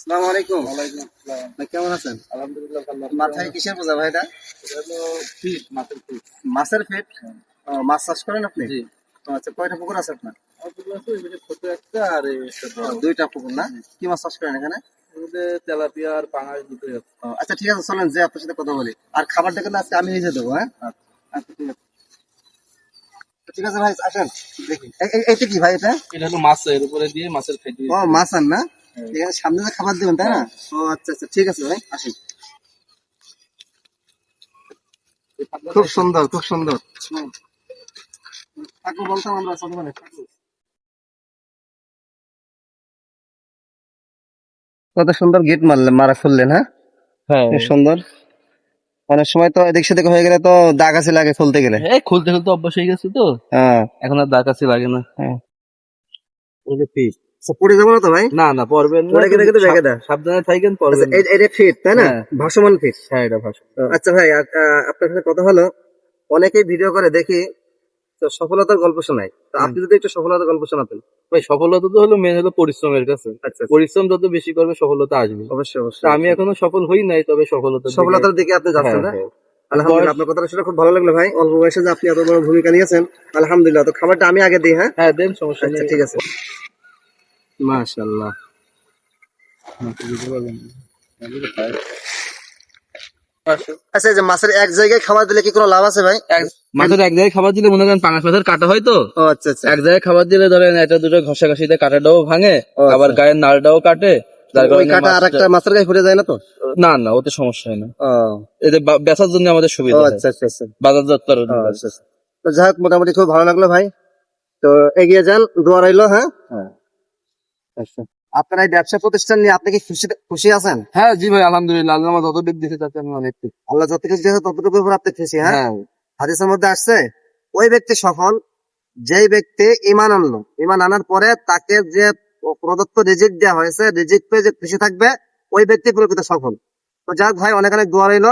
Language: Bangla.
আসসালামু আলাইকুম। ওয়ালাইকুম আসসালাম। ভাই কেমন আছেন? আলহামদুলিল্লাহ ভালো মাথায় কিসের বোঝা ভাই এটা? এটা হলো ফিট মাছের ফিট। মাছের পেট মাছ চাষ করেন আপনি? জি। আচ্ছা কয়টা পুকুর আছে আপনার? ছোট একটা আর দুইটা পুকুর না? কি মাছ চাষ করেন এখানে? তেলাপিয়া আর পাঙাশ দুটোই আচ্ছা ঠিক আছে চলেন যে আপনার সাথে কথা বলি। আর খাবারটা কিন্তু আজকে আমি নিজে দেবো হ্যাঁ? আচ্ছা ঠিক আছে। ঠিক আছে ভাই আসেন দেখি। এইটা কি ভাই এটা? এটা হলো মাছ এর উপরে দিয়ে মাছের ফেটি। ও মাছ আন না? এখানে সামনে যে খাবার দেবেন তাই না? ও আচ্ছা আচ্ছা ঠিক আছে ভাই আসেন। খুব সুন্দর খুব সুন্দর। ঠাকুর বলতাম আমরা ঠাকুর। কত সুন্দর গেট মারলেন মারা খুললেন হ্যাঁ? হ্যাঁ। খুব সুন্দর। অনেক সময় তো এদিক সেদিক হয়ে গেলে তো দাগ আছে লাগে খুলতে গেলে। এই খুলতে খুলতে অভ্যাস হয়ে গেছে তো। হ্যাঁ। এখন আর দাগ আছে লাগে না। হ্যাঁ। পড়ে যাব না তো ভাই? না না পড়বেন পড়ে গেলে কিন্তু। সাবধানে থাকেন আচ্ছা, পড়বেন না। এটা ফিট তাই না? হ্যাঁ। ভাসমান ফিট হ্যাঁ এটা ভাষা আচ্ছা ভাই আপনার সাথে কথা হলো। অনেকেই ভিডিও করে দেখি তো সফলতার গল্প শোনায়। তো আপনি যদি একটু সফলতার গল্প শোনাতেন। ভাই সফলতা তো হলো মেন হলো পরিশ্রমের কাছে। আচ্ছা পরিশ্রম যত বেশি করবে সফলতা আসবে। অবশ্যই অবশ্যই। আমি এখনও সফল হই নাই তবে সফলতা সফলতার দিকে আপনি যাচ্ছেন না? হ্যাঁ, হ্যাঁ। আলহামদুলিল্লাহ আপনার কথাটা শুনে খুব ভালো লাগল ভাই। অল্প বয়সে যে আপনি এত বড় ভূমিকা নিয়েছেন আলহামদুলিল্লাহ। তো খাবারটা আমি আগে দিই হ্যাঁ? হ্যাঁ দেন সমস্যা আচ্ছা নেই। ঠিক আছে। মাশাআল্লাহ। আচ্ছা যে মাছের এক জায়গায় খাবার দিলে কি কোনো লাভ আছে ভাই? মাছের এক জায়গায় খাবার দিলে মনে করেন পাঙাশ মাছের কাটা হয় তো? ও আচ্ছা আচ্ছা। এক জায়গায় খাবার দিলে ধরেন একটা দুটো ঘষা ঘষিতে কাটাটাও ভাঙে আচ্ছা। আবার গায়ের নাড়টাও কাটে যার কারণে কাটা আর একটা মাছের গায়ে ফুটে যায় না তো? না না ওতে সমস্যা হয় না। এতে বেচার জন্য আমাদের সুবিধা আচ্ছা আচ্ছা আচ্ছা। জন্য। আচ্ছা। যাই হোক মোটামুটি খুব ভালো লাগল ভাই। তো এগিয়ে যান দোয়া রইল হ্যাঁ? আচ্ছা আপনার এই ব্যবসা প্রতিষ্ঠান নিয়ে আপনি কি খুশি খুশি আছেন? হ্যাঁ জি ভাই আলহামদুলিল্লাহ। আল্লাহ আমার দিতে চাচ্ছে আমি অনেক আল্লাহ যত কিছু দিয়েছে ততটুকুর উপর আপনি খুশি হ্যাঁ? হ্যাঁ। হাদিসের মধ্যে আসছে ওই ব্যক্তি সফল যেই ব্যক্তি ইমান আনলো। ইমান আনার পরে তাকে যে প্রদত্ত রিজিক দেওয়া হয়েছে রিজিক পেয়ে যে খুশি থাকবে ওই ব্যক্তি প্রকৃত সফল। তো যাক ভাই অনেক অনেক দোয়া রইল।